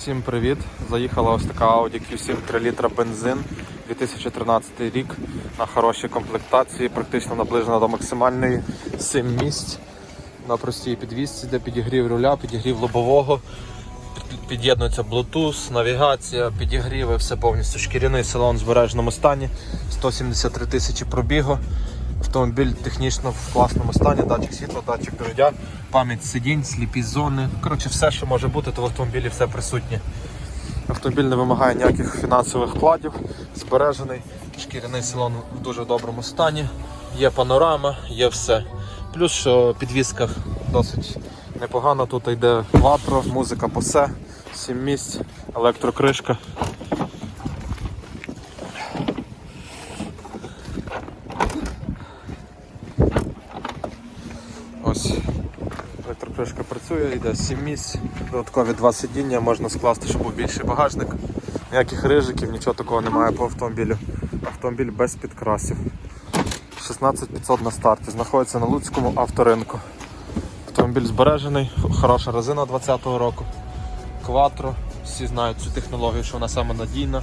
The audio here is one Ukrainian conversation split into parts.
Всім привіт! Заїхала ось така Audi Q7 3 літра бензин. 2013 рік на хорошій комплектації, практично наближена до максимальної 7 місць. На простій підвісці, де підігрів руля, підігрів лобового, під'єднується Bluetooth, навігація, підігріви, все повністю. Шкіряний салон в збереженому стані, 173 тисячі пробігу. Автомобіль технічно в класному стані, датчик світла, датчик дородя, пам'ять сидінь, сліпі зони. Коротше, все, що може бути, то в автомобілі все присутнє. Автомобіль не вимагає ніяких фінансових вкладів, збережений, шкіряний салон в дуже доброму стані, є панорама, є все. Плюс, що підвізка досить непогана, тут йде кватро, музика посе, 7 місць, електрокришка. Ось електрокришка працює, йде 7 місць, додаткові два сидіння, можна скласти, щоб був більший багажник. Ніяких рижиків, нічого такого немає по автомобілю. Автомобіль без підкрасів. 16500 на старті. Знаходиться на Луцькому авторинку. Автомобіль збережений, хороша резина 20-го року. Кватро, всі знають цю технологію, що вона саме надійна.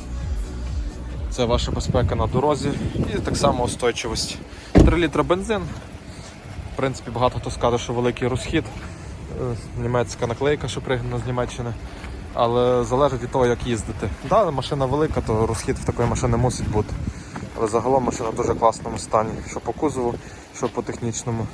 Це ваша безпека на дорозі і так само устойчивість. 3 літра бензин, в принципі, багато хто скаже, що великий розхід. Е, Німецька наклейка, що пригнана з Німеччини. Але залежить від того, як їздити. Да, машина велика, то розхід в такої машини мусить бути. Але загалом машина в дуже класному стані, що по кузову, що по технічному.